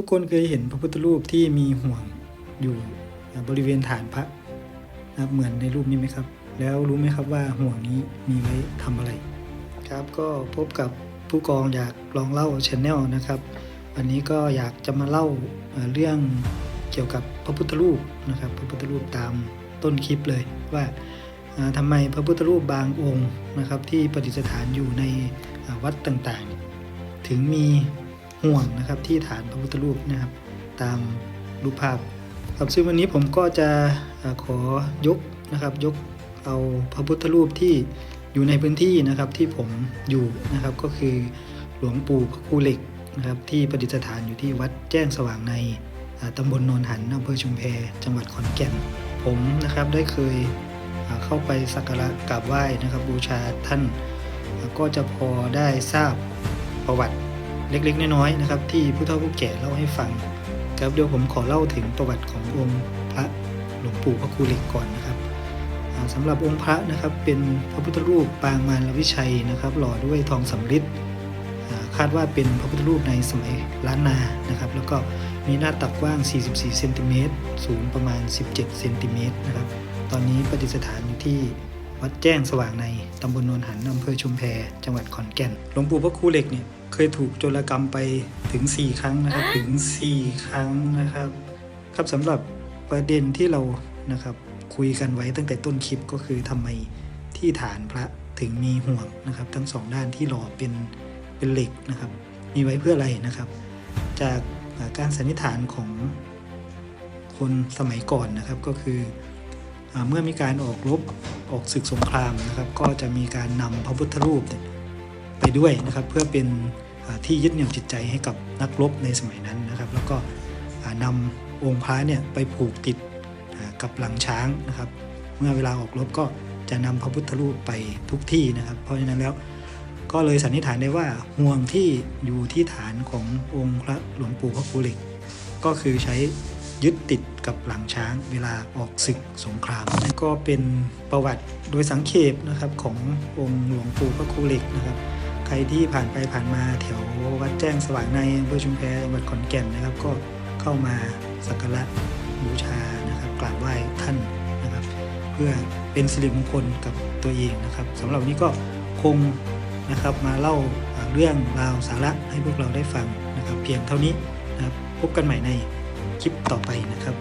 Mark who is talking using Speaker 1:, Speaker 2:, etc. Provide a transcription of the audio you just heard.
Speaker 1: ทุกคนเคยเห็นพระพุทธรูปที่มีห่วงอยู่บริเวณฐานพระนะครับเหมือนในรูปนี้ไหมครับ แล้วรู้ไหมครับว่าห่วงนี้มีไว้ทำอะไร ครับก็พบกับผู้กองอยากลองเล่าชแนลนะครับ วันนี้ก็อยากจะมาเล่าเรื่องเกี่ยวกับพระพุทธรูปนะครับ พระพุทธรูปตามต้นคลิปเลยว่าเอ่อทำไมพระพุทธรูปบางองค์นะครับ ที่ประดิษฐานอยู่ในวัดต่างๆ ถึงมี ห่วงนะครับที่ฐานพระพุทธรูปนะครับ ตามรูปภาพครับซึ่งวันนี้ผมก็จะขอยกนะครับ ยกเอาพระพุทธรูปที่อยู่ในพื้นที่นะครับที่ผมอยู่นะครับก็คือหลวงปู่พระคูเหล็กนะครับที่ประดิษฐานอยู่ที่วัดแจ้งสว่างในตำบลโนนหันอำเภอชุมแพจังหวัดขอนแก่น ผมนะครับได้เคยเข้าไปสักการะกราบไหว้นะครับบูชาท่านก็จะพอได้ทราบประวัติ เล็กๆ น้อยๆนะครับ ที่ผู้เฒ่าผู้แก่เล่าให้ฟังครับเดี๋ยวผมขอเล่าถึงประวัติขององค์พระหลวงปู่พระครูเหล็กก่อนนะครับอ่าสำหรับองค์พระนะครับเป็นพระพุทธรูปปางมารวิชัยนะครับ หล่อด้วยทองสำริดคาดว่าเป็นพระพุทธรูปในสมัยล้านนานะครับ แล้วก็มีหน้าตักกว้าง 44 เซนติเมตร สูงประมาณ 17 เซนติเมตรนะครับ ตอนนี้ประดิษฐานอยู่ที่ วัดแจ้งสว่างในตำบลโนนหันอำเภอชุมแพจังหวัดขอนแก่นหลวงปู่พระครูเหล็กเนี่ยเคยถูกโจรกรรมไปถึง 4 ครั้งนะครับถึง 4 ครั้งนะครับ ครับสำหรับประเด็นที่เรานะครับคุยกันไว้ตั้งแต่ต้นคลิปก็คือทำไมที่ฐานพระถึงมีห่วงนะครับ ทั้งสองด้านที่หล่อเป็นเป็นเหล็กนะครับ มีไว้เพื่ออะไรนะครับ จากอ่าการสันนิษฐานของคนสมัยก่อนนะครับก็คืออ่า เมื่อมีการออกรบออกศึกสงครามนะครับ ก็จะมีการนำพระพุทธรูปไปด้วยนะครับ เพื่อเป็นที่ยึดเหนี่ยวจิตใจให้กับนักรบในสมัยนั้นนะครับ แล้วก็อ่านำองค์พระเนี่ยไปผูกติดกับหลังช้างนะครับ เมื่อเวลาออกรบก็จะนำพระพุทธรูปไปทุกที่นะครับ เพราะฉะนั้นแล้วก็เลยสันนิษฐานได้ว่าห่วงที่อยู่ที่ฐานขององค์พระหลวงปู่พระครูเหล็ก ก็คือใช้ยึดติด กับหลังช้างเวลาออกศึกสงครามนั่นก็เป็นประวัติโดยสังเขปนะครับขององค์หลวงปู่พระครูเหล็กนะครับ ใครที่ผ่านไปผ่านมาแถววัดแจ้งสว่างในอำเภอชุมแพจังหวัดขอนแก่นนะครับ ก็เข้ามาสักการะบูชานะครับกราบไหว้ท่านนะครับ เพื่อเป็นสิริมงคลกับตัวเองนะครับสำหรับนี้ก็คงนะครับมาเล่าเรื่องราวสาระให้พวกเราได้ฟังนะครับ เพียงเท่านี้นะครับพบกันใหม่ในคลิปต่อไปนะครับ